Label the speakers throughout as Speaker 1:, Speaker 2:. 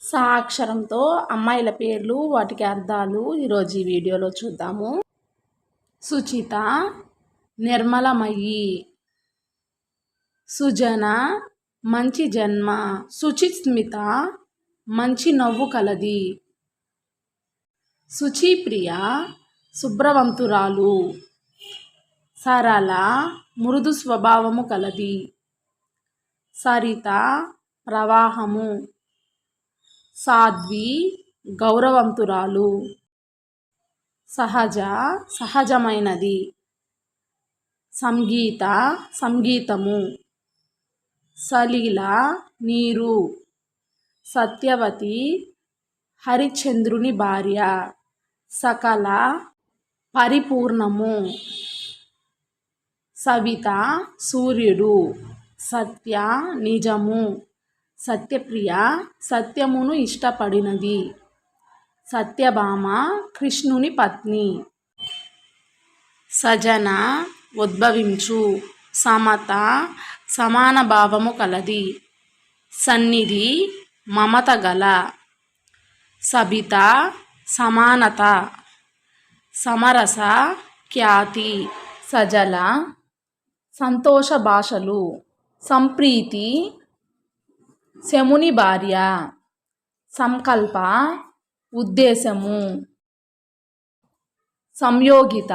Speaker 1: సా అక్షరంతో అమ్మాయిల పేర్లు వాటికి అర్థాలు ఈరోజు ఈ వీడియోలో చూద్దాము. సుచిత నిర్మలమయి సుజన మంచి జన్మ సుచిస్మిత మంచి నవ్వు కలది. సుచిప్రియ శుభ్రవంతురాలు సరళ మృదు స్వభావము కలది. సరిత ప్రవాహము. సాధ్వి గౌరవంతురాలు. సహజ సహజమైనది. సంగీత సంగీతము. సలీల నీరు. సత్యవతి హరిశ్చంద్రుని భార్య. సకల పరిపూర్ణము. సవిత సూర్యుడు. సత్య నిజము. సత్యప్రియ సత్యమును ఇష్టపడినది. సత్యభామ కృష్ణుని పత్ని. సజన ఉద్భవించు. సమత సమాన భావము కలది. సన్నిధి మమత గల. సబిత సమానత. సమరస ఖ్యాతి. సజల సంతోష భాషలు. సంప్రీతి శముని భార్య. సంకల్ప ఉద్దేశము. సంయోగిత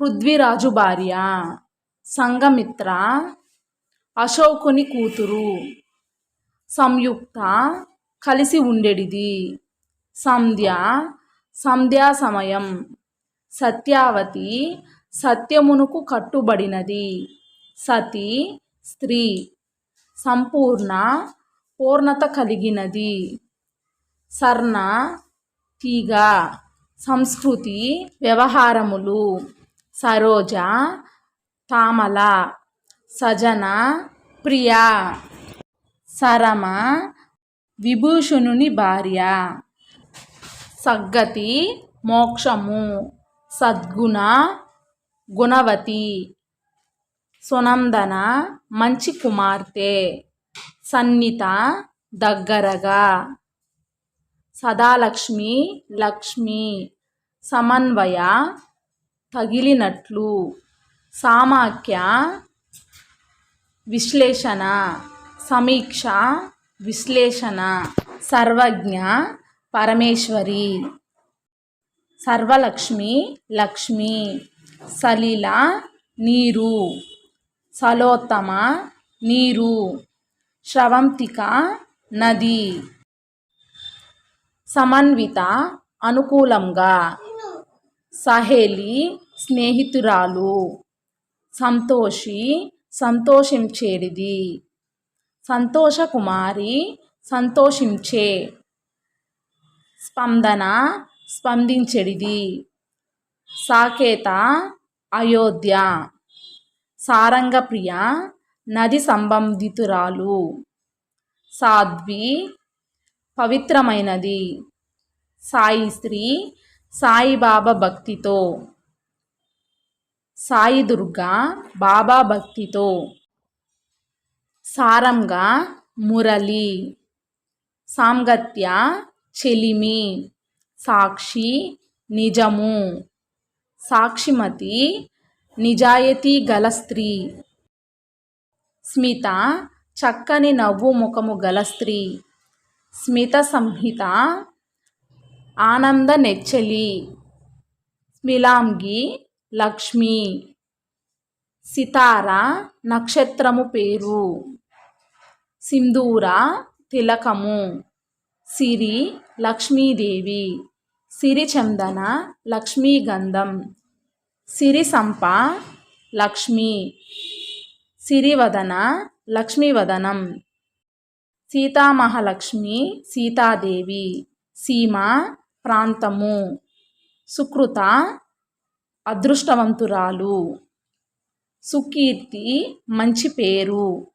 Speaker 1: పృథ్వీరాజు భార్య. సంగమిత్ర అశోకుని కూతురు. సంయుక్త కలిసి ఉండేడిది. సంధ్య సంధ్యా సమయం సత్యావతి సత్యమునకు కట్టుబడినది. సతి స్త్రీ. సంపూర్ణ పూర్ణత కలిగినది. సర్ణ తీగ సంస్కృతి వ్యవహారములు సరోజ తామల సజన ప్రియ సరమ విభూషణుని భార్య సగ్గతి మోక్షము సద్గుణ గుణవతి సునందన మంచి కుమార్తె. సన్నిత దగ్గరగా. సదాలక్ష్మి లక్ష్మి. సమన్వయ తగిలినట్లు. సామాఖ్య విశ్లేషణ. సమీక్ష విశ్లేషణ. సర్వజ్ఞ పరమేశ్వరి. సర్వలక్ష్మి లక్ష్మి. సలీల నీరు. సలోత్తమ నీరు స్రవంతిక నది. సమన్విత అనుకూలంగా సహేలి స్నేహితురాలు. సంతోషి సంతోషించేడిది. సంతోషకుమారి సంతోషించే. స్పందన స్పందించెడిది. సాకేత అయోధ్య. సారంగప్రియ నది సంబంధితురాలు. సాధ్వి పవిత్రమైనది. సాయి స్త్రీ సాయిబాబా భక్తితో. సాయి దుర్గా బాబా భక్తితో. సారంగా మురళి సాంగత్య చెలిమి సాక్షి నిజము. సాక్షిమతి నిజాయితీ గల స్త్రీ. స్మిత చక్కని నవ్వు ముఖము గల స్త్రీ. స్మిత సంహిత ఆనంద నెచ్చలి. స్మిలాంగి లక్ష్మి. సితార నక్షత్రము పేరు. సింధూర తిలకము. సిరి లక్ష్మీదేవి. సిరిచందన లక్ష్మీగంధం. సిరి సంప లక్ష్మి. సిరివదన లక్ష్మీవదనం. సీతామహాలక్ష్మి సీతాదేవి. సీమ ప్రాంతము. సుకృత అదృష్టవంతురాలు. సుకీర్తి మంచి పేరు.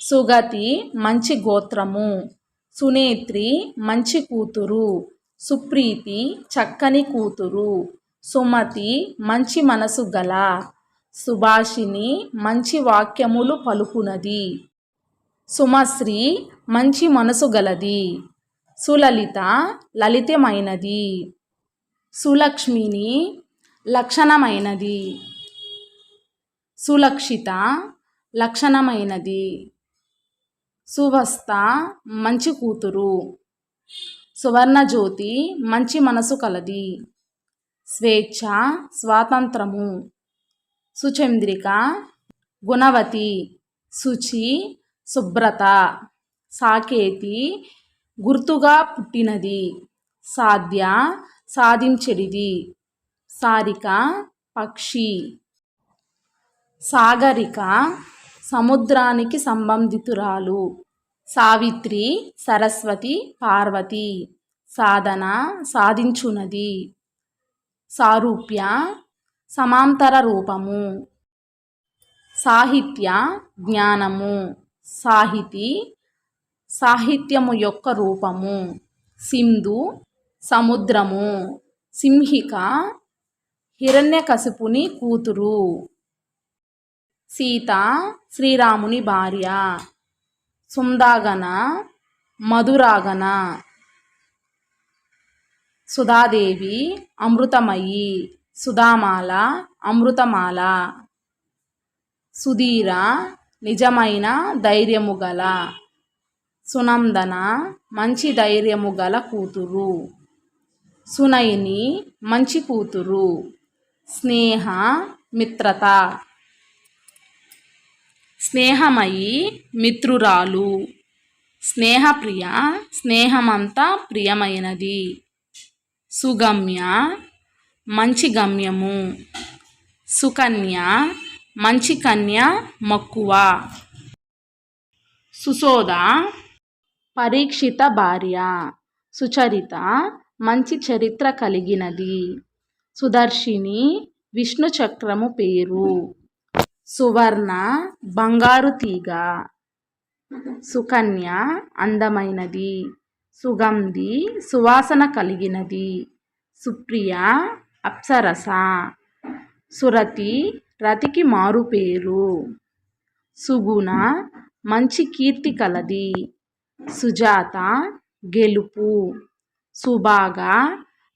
Speaker 1: సుగతి మంచి గోత్రము. సునేత్రి మంచి కూతురు. సుప్రీతి చక్కని కూతురు. సుమతి మంచి మనసు గల సుభాషిణి మంచి వాక్యములు పలుకునది. సుమశ్రీ మంచి మనసు గలది. సులలిత లలితమైనది. సులక్ష్మిని లక్షణమైనది. సులక్షిత లక్షణమైనది. సువస్త మంచి కూతురు. సువర్ణజ్యోతి మంచి మనసు కలది. స్వేచ్ఛ స్వాతంత్రము. సుచంద్రిక గుణవతి శుచి శుభ్రత. సాకేతి గుర్తుగా పుట్టినది. సాధ్య సాధించెడిది. సారిక పక్షి. సాగరిక సముద్రానికి సంబంధితురాలు. సావిత్రి సరస్వతి పార్వతి. సాధన సాధించునది సారూప్య సమాంతర రూపము. సాహిత్య జ్ఞానము. సాహితీ సాహిత్యము యొక్క రూపము. సింధు సముద్రము. సింహిక హిరణ్యకశిపుని కూతురు. సీత శ్రీరాముని భార్య. సుందాగన మధురాగన సుధాదేవి అమృతమయి సుధామాల అమృతమాల. సుధీర నిజమైన ధైర్యము గల. సునందన మంచి ధైర్యము గల కూతురు. సునయని మంచి కూతురు. స్నేహ మిత్రత. స్నేహమయి మిత్రురాలు. స్నేహప్రియ స్నేహమంతా ప్రియమైనది. సుగమ్య మంచి గమ్యము. సుకన్య మంచి కన్య మక్కువ. సుశోధ పరీక్షిత భార్య. సుచరిత మంచి చరిత్ర కలిగినది. సుదర్శిని విష్ణు చక్రము పేరు. సువర్ణ బంగారు తీగ. సుకన్య అందమైనది. సుగంధి సువాసన కలిగినది. సుప్రియ అప్సరస. సురతి రతికి మారుపేరు. సుగుణ మంచి కీర్తి కలది. సుజాత గెలుపు. సుభాగ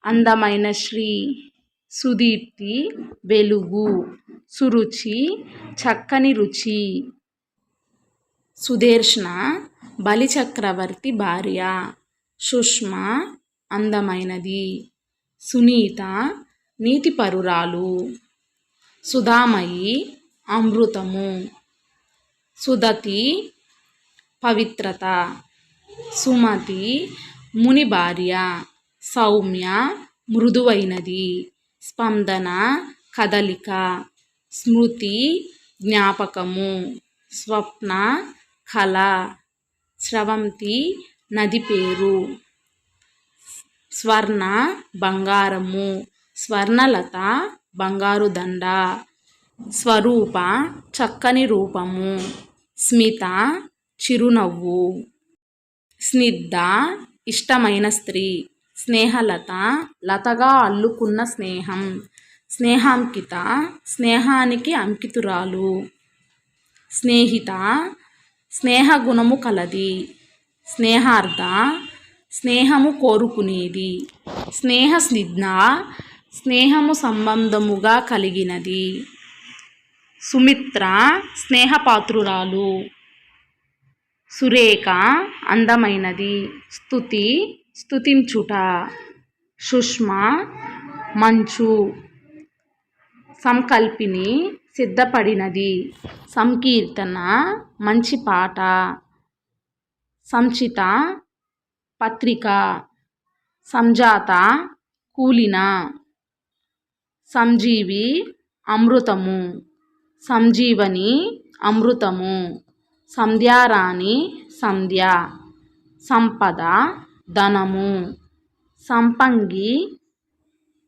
Speaker 1: అందమైన శ్రీ. సుదీప్తి వెలుగు. సురుచి చక్కని రుచి. సుదర్శన బలిచక్రవర్తి భార్య. సుష్మ అందమైనది. సునీత నీతిపరురాలు. సుధామయి అమృతము. సుదతి పవిత్రత. సుమతి ముని భార్య సౌమ్య మృదువైనది. స్పందన కదలిక. స్మృతి జ్ఞాపకము. స్వప్న కళ. స్రవంతి నది పేరు. స్వర్ణ బంగారము. స్వర్ణలత బంగారు దండ. స్వరూప చక్కని రూపము. స్మిత చిరునవ్వు. స్నిగ్ధ ఇష్టమైన స్త్రీ. స్నేహలత లతగా అల్లుకున్న స్నేహం. స్నేహాంకిత స్నేహానికి అంకితురాలు. స్నేహిత స్నేహగుణము కలది. స్నేహార్థ స్నేహము కోరుకునేది. స్నేహ స్నిగ్ధ స్నేహము సంబంధముగా కలిగినది. సుమిత్ర స్నేహపాత్రురాలు. సురేఖ అందమైనది. స్థుతి స్థుతించుట సుష్మ మంచు. సంకల్పిని సిద్ధపడినది. సంకీర్తన మంచి పాట. సంచిత పత్రిక సంజాత కూలిన సంజీవి అమృతము సంజీవని అమృతము సంధ్యారాణి సంధ్య సంపద ధనము సంపంగి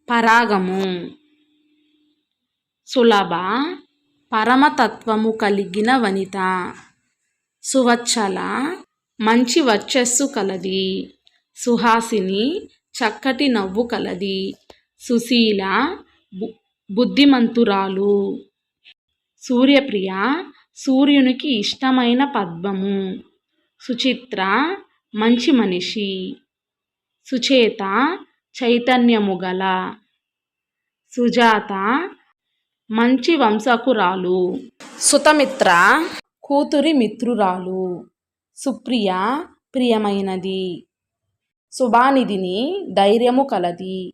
Speaker 1: పరాగము సులభ పరమతత్వము కలిగిన వనిత సువచ్చల మంచి వర్చస్సు కలది. సుహాసిని చక్కటి నవ్వు కలది. సుశీల బు బుద్ధిమంతురాలు. సూర్యప్రియ సూర్యునికి ఇష్టమైన పద్మము. సుచిత్ర మంచి మనిషి. సుచేత చైతన్యము గల. సుజాత మంచి వంశకురాలు. సుతమిత్ర కూతురి మిత్రురాలు. సుప్రియ ప్రియమైనది. సుభానిధిని ధైర్యము కలది.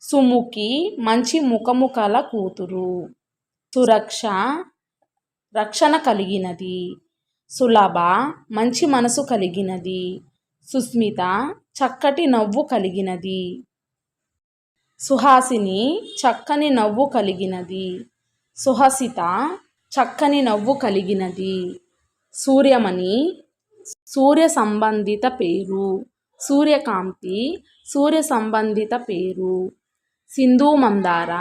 Speaker 1: సుముఖి మంచి ముఖము కల కూతురు. సురక్ష రక్షణ కలిగినది. సులభ మంచి మనసు కలిగినది. సుస్మిత చక్కటి నవ్వు కలిగినది. సుహాసిని చక్కని నవ్వు కలిగినది. సుహసిత చక్కని నవ్వు కలిగినది. సూర్యమణి సూర్య సంబంధిత పేరు. సూర్యకాంతి సూర్య సంబంధిత పేరు. సింధు మందార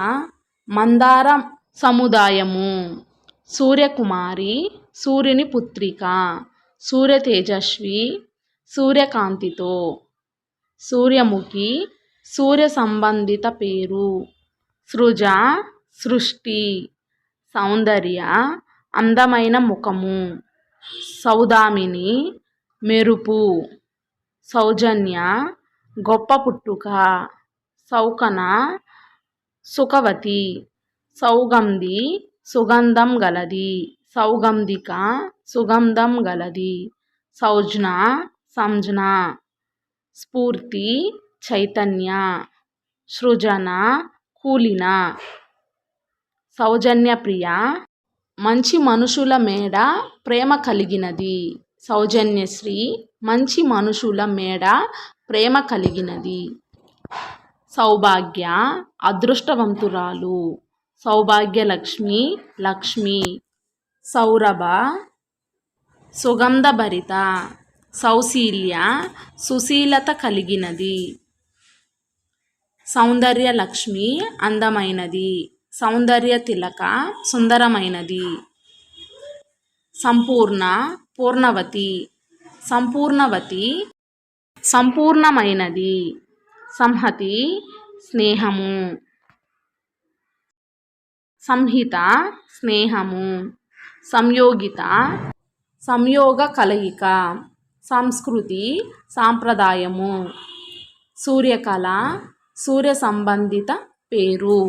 Speaker 1: మందార సముదాయము. సూర్యకుమారి సూర్యుని పుత్రిక. సూర్య తేజస్వి సూర్యకాంతితో. సూర్యముఖి సూర్య సంబంధిత పేరు. సృజ సృష్టి. సౌందర్య అందమైన ముఖము. సౌదామిని మెరుపు సౌజన్య గొప్ప పుట్టుక సౌకన సుఖవతి సౌగంధి సుగంధం గలది సౌగంధిక సుగంధం గలది సౌజ్న సంజ్న స్ఫూర్తి చైతన్య సృజన కూలిన సౌజన్యప్రియ మంచి మనుషుల మేడ ప్రేమ కలిగినది. సౌజన్యశ్రీ మంచి మనుషుల మేడ ప్రేమ కలిగినది. సౌభాగ్య అదృష్టవంతురాలు. సౌభాగ్యలక్ష్మి లక్ష్మి సౌరభ సుగంధభరిత. సౌశీల్య సుశీలత కలిగినది. సౌందర్యలక్ష్మి అందమైనది. సౌందర్య తిలక సుందరమైనది. సంపూర్ణ పూర్ణవతి. సంపూర్ణవతి సంపూర్ణమైనది. సంహతి స్నేహము. సంహిత స్నేహము. సంయోగిత సంయోగ కలయిక. సంస్కృతి సాంప్రదాయము. సూర్యకళ సూర్య సంబంధిత పేరు.